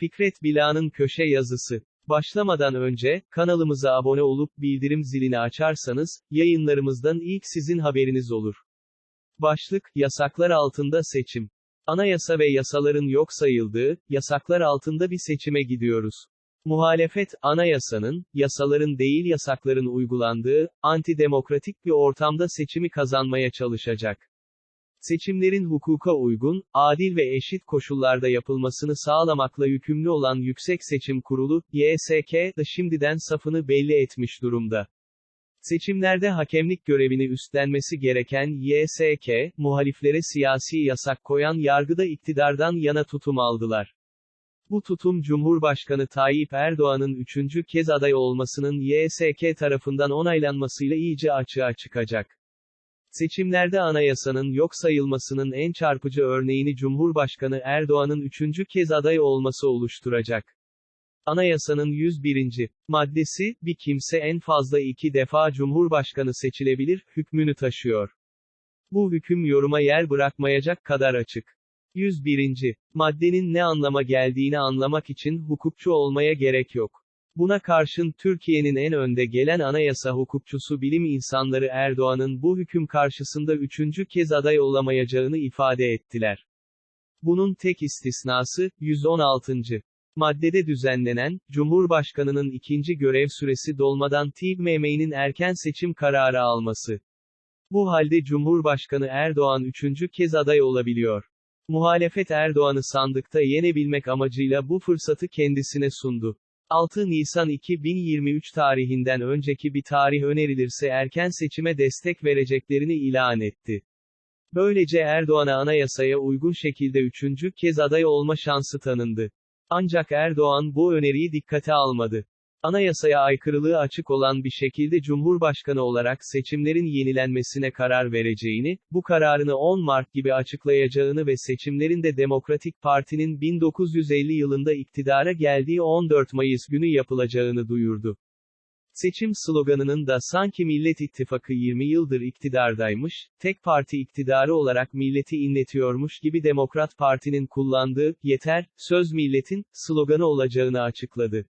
Fikret Bila'nın köşe yazısı. Başlamadan önce, kanalımıza abone olup bildirim zilini açarsanız, yayınlarımızdan ilk sizin haberiniz olur. Başlık, yasaklar altında seçim. Anayasa ve yasaların yok sayıldığı, yasaklar altında bir seçime gidiyoruz. Muhalefet, anayasanın, yasaların değil yasakların uygulandığı, antidemokratik bir ortamda seçimi kazanmaya çalışacak. Seçimlerin hukuka uygun, adil ve eşit koşullarda yapılmasını sağlamakla yükümlü olan Yüksek Seçim Kurulu, YSK, da şimdiden safını belli etmiş durumda. Seçimlerde hakemlik görevini üstlenmesi gereken YSK, muhaliflere siyasi yasak koyan yargıda iktidardan yana tutum aldılar. Bu tutum Cumhurbaşkanı Tayyip Erdoğan'ın üçüncü kez aday olmasının YSK tarafından onaylanmasıyla iyice açığa çıkacak. Seçimlerde anayasanın yok sayılmasının en çarpıcı örneğini Cumhurbaşkanı Erdoğan'ın üçüncü kez aday olması oluşturacak. Anayasanın 101. maddesi, bir kimse en fazla iki defa Cumhurbaşkanı seçilebilir, hükmünü taşıyor. Bu hüküm yoruma yer bırakmayacak kadar açık. 101. maddenin ne anlama geldiğini anlamak için hukukçu olmaya gerek yok. Buna karşın Türkiye'nin en önde gelen anayasa hukukçusu bilim insanları Erdoğan'ın bu hüküm karşısında üçüncü kez aday olamayacağını ifade ettiler. Bunun tek istisnası, 116. maddede düzenlenen, Cumhurbaşkanının ikinci görev süresi dolmadan TİBMM'nin erken seçim kararı alması. Bu halde Cumhurbaşkanı Erdoğan üçüncü kez aday olabiliyor. Muhalefet Erdoğan'ı sandıkta yenebilmek amacıyla bu fırsatı kendisine sundu. 6 Nisan 2023 tarihinden önceki bir tarih önerilirse erken seçime destek vereceklerini ilan etti. Böylece Erdoğan'a anayasaya uygun şekilde üçüncü kez aday olma şansı tanındı. Ancak Erdoğan bu öneriyi dikkate almadı. Anayasaya aykırılığı açık olan bir şekilde Cumhurbaşkanı olarak seçimlerin yenilenmesine karar vereceğini, bu kararını 10 Mart gibi açıklayacağını ve seçimlerin de Demokratik Parti'nin 1950 yılında iktidara geldiği 14 Mayıs günü yapılacağını duyurdu. Seçim sloganının da sanki Millet İttifakı 20 yıldır iktidardaymış, tek parti iktidarı olarak milleti inletiyormuş gibi Demokrat Parti'nin kullandığı, yeter, söz milletin, sloganı olacağını açıkladı.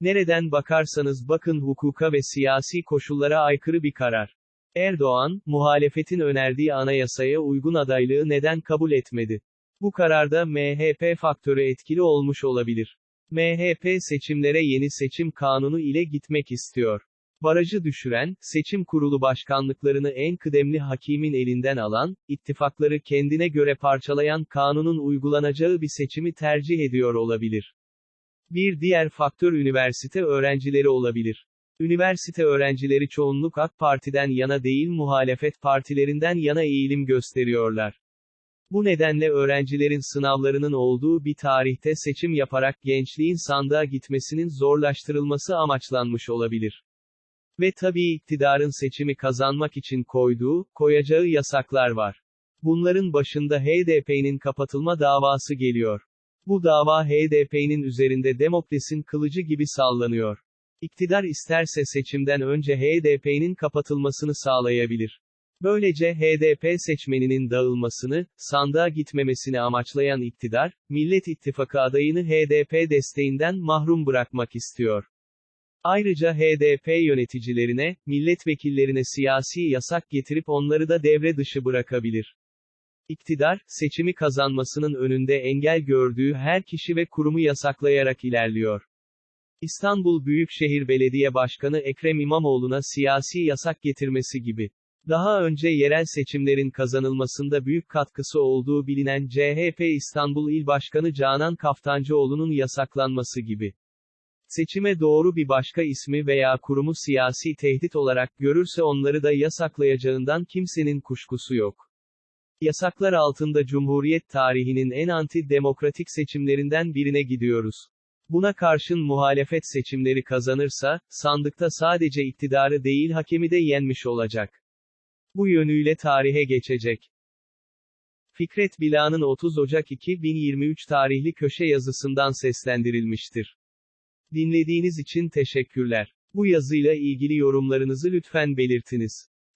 Nereden bakarsanız bakın hukuka ve siyasi koşullara aykırı bir karar. Erdoğan, muhalefetin önerdiği anayasaya uygun adaylığı neden kabul etmedi? Bu kararda MHP faktörü etkili olmuş olabilir. MHP seçimlere yeni seçim kanunu ile gitmek istiyor. Barajı düşüren, seçim kurulu başkanlıklarını en kıdemli hakimin elinden alan, ittifakları kendine göre parçalayan kanunun uygulanacağı bir seçimi tercih ediyor olabilir. Bir diğer faktör üniversite öğrencileri olabilir. Üniversite öğrencileri çoğunluk AK Parti'den yana değil muhalefet partilerinden yana eğilim gösteriyorlar. Bu nedenle öğrencilerin sınavlarının olduğu bir tarihte seçim yaparak gençliğin sandığa gitmesinin zorlaştırılması amaçlanmış olabilir. Ve tabii iktidarın seçimi kazanmak için koyduğu, koyacağı yasaklar var. Bunların başında HDP'nin kapatılma davası geliyor. Bu dava HDP'nin üzerinde Demokles'in kılıcı gibi sallanıyor. İktidar isterse seçimden önce HDP'nin kapatılmasını sağlayabilir. Böylece HDP seçmeninin dağılmasını, sandığa gitmemesini amaçlayan iktidar, Millet İttifakı adayını HDP desteğinden mahrum bırakmak istiyor. Ayrıca HDP yöneticilerine, milletvekillerine siyasi yasak getirip onları da devre dışı bırakabilir. İktidar, seçimi kazanmasının önünde engel gördüğü her kişi ve kurumu yasaklayarak ilerliyor. İstanbul Büyükşehir Belediye Başkanı Ekrem İmamoğlu'na siyasi yasak getirmesi gibi. Daha önce yerel seçimlerin kazanılmasında büyük katkısı olduğu bilinen CHP İstanbul İl Başkanı Canan Kaftancıoğlu'nun yasaklanması gibi. Seçime doğru bir başka ismi veya kurumu siyasi tehdit olarak görürse onları da yasaklayacağından kimsenin kuşkusu yok. Yasaklar altında Cumhuriyet tarihinin en anti-demokratik seçimlerinden birine gidiyoruz. Buna karşın muhalefet seçimleri kazanırsa, sandıkta sadece iktidarı değil hakemi de yenmiş olacak. Bu yönüyle tarihe geçecek. Fikret Bila'nın 30 Ocak 2023 tarihli köşe yazısından seslendirilmiştir. Dinlediğiniz için teşekkürler. Bu yazıyla ilgili yorumlarınızı lütfen belirtiniz.